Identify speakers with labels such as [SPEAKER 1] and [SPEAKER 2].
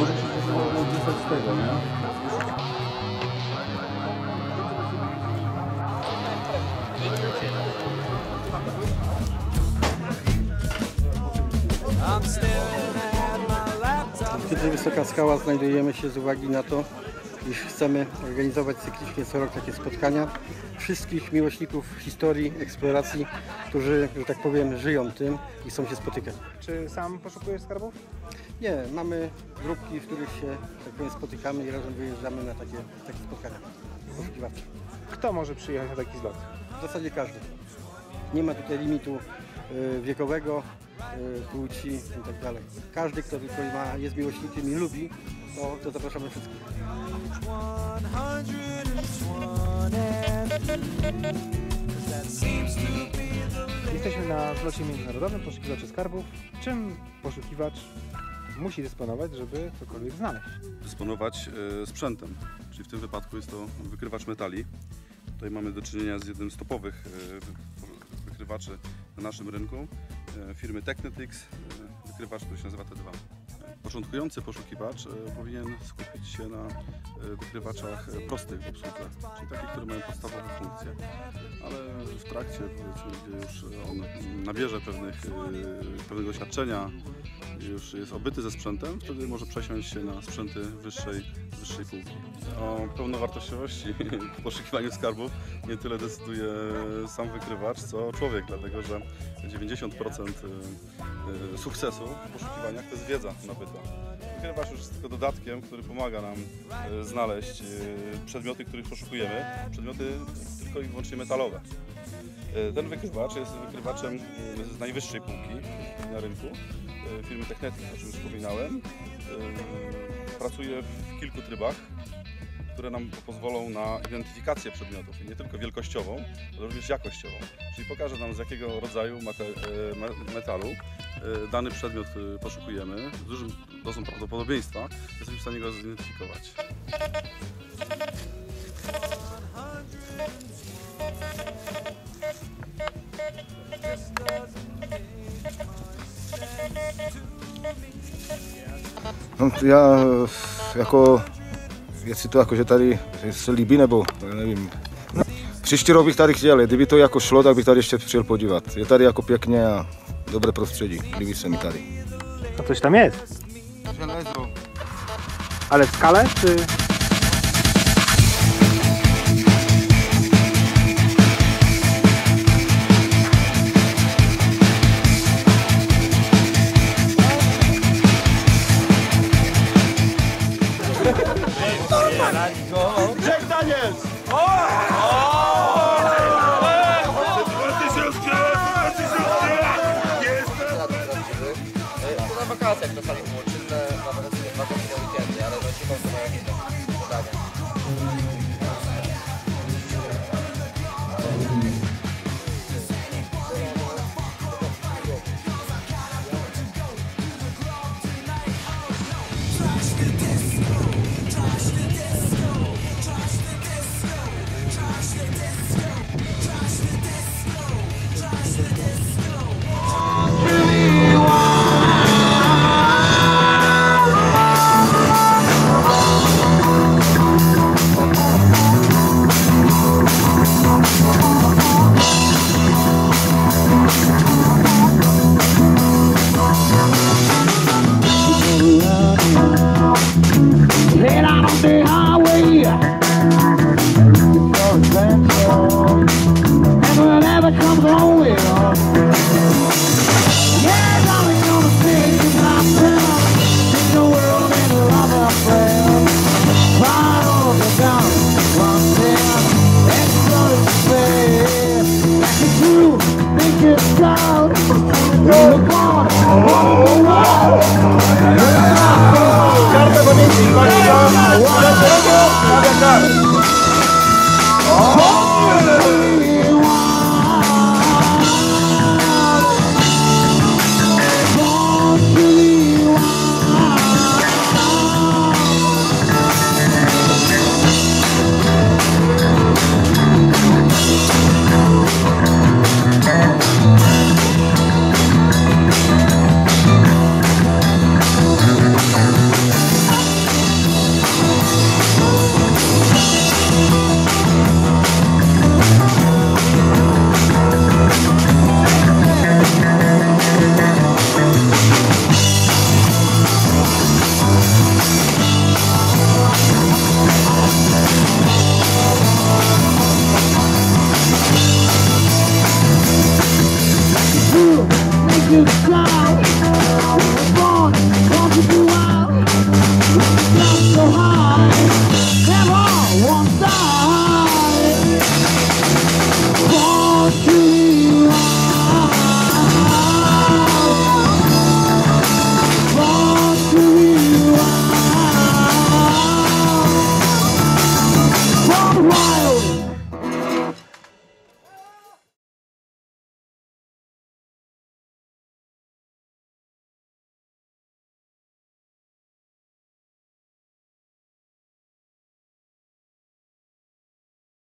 [SPEAKER 1] Może się wszystko odrzucać z tego, nie?
[SPEAKER 2] Kiedy Wysoka Skała znajdujemy się z uwagi na to, iż chcemy organizować cyklicznie co rok takie spotkania wszystkich miłośników historii, eksploracji, którzy, że tak powiem, żyją tym i chcą się spotykać.
[SPEAKER 3] Czy sam poszukujesz skarbów?
[SPEAKER 2] Nie, mamy grupki, w których się, tak powiem, spotykamy i razem wyjeżdżamy na takie, takie spotkania poszukiwawcze.
[SPEAKER 3] Kto może przyjechać na taki zlot?
[SPEAKER 2] W zasadzie każdy. Nie ma tutaj limitu y, wiekowego, y, płci i tak dalej. Każdy, kto tylko ma, jest miłośnikiem i lubi, to, to zapraszamy wszystkich.
[SPEAKER 3] Jesteśmy na zlocie międzynarodowym poszukiwaczy skarbów. Czym poszukiwacz musi dysponować, żeby cokolwiek znaleźć?
[SPEAKER 1] Dysponować e, sprzętem, czyli w tym wypadku jest to wykrywacz metali. Tutaj mamy do czynienia z jednym z topowych e, wy- wykrywaczy na naszym rynku e, firmy Technetics, wykrywacz, który się nazywa T2. Początkujący poszukiwacz powinien skupić się na wykrywaczach e, prostych w obsłudze, czyli takich, które mają podstawowe funkcje. Ale w trakcie, powiedzmy, gdzie już on nabierze pewnych, e, pewnego doświadczenia, już jest obyty ze sprzętem, wtedy może przesiąść się na sprzęty wyższej, wyższej półki. O pełnowartościowości w poszukiwaniu skarbów nie tyle decyduje sam wykrywacz, co człowiek, dlatego że 90% y, y, sukcesu w poszukiwaniach to jest wiedza nabyta. Wykrywacz już jest tylko dodatkiem, który pomaga nam y, znaleźć y, przedmioty, których poszukujemy, przedmioty tylko i wyłącznie metalowe. Y, Ten wykrywacz jest wykrywaczem z najwyższej półki na rynku firmy Technetic, o czym wspominałem. Pracuje w kilku trybach, które nam pozwolą na identyfikację przedmiotów i nie tylko wielkościową, ale również jakościową. Czyli pokaże nam z jakiego rodzaju metalu dany przedmiot y, poszukujemy. Z dużym dozą prawdopodobieństwa jesteśmy w stanie go zidentyfikować.
[SPEAKER 4] No, já jako, jestli to jako, že tady se líbí, nebo já nevím. Příští rok bych tady chtěl, kdyby to jako šlo, tak bych tady ještě přijel podívat. Je tady jako pěkně a dobré prostředí, líbí se mi tady.
[SPEAKER 3] To coś tam jest.
[SPEAKER 4] Železo.
[SPEAKER 3] Ale w skale czy...
[SPEAKER 5] Thank you.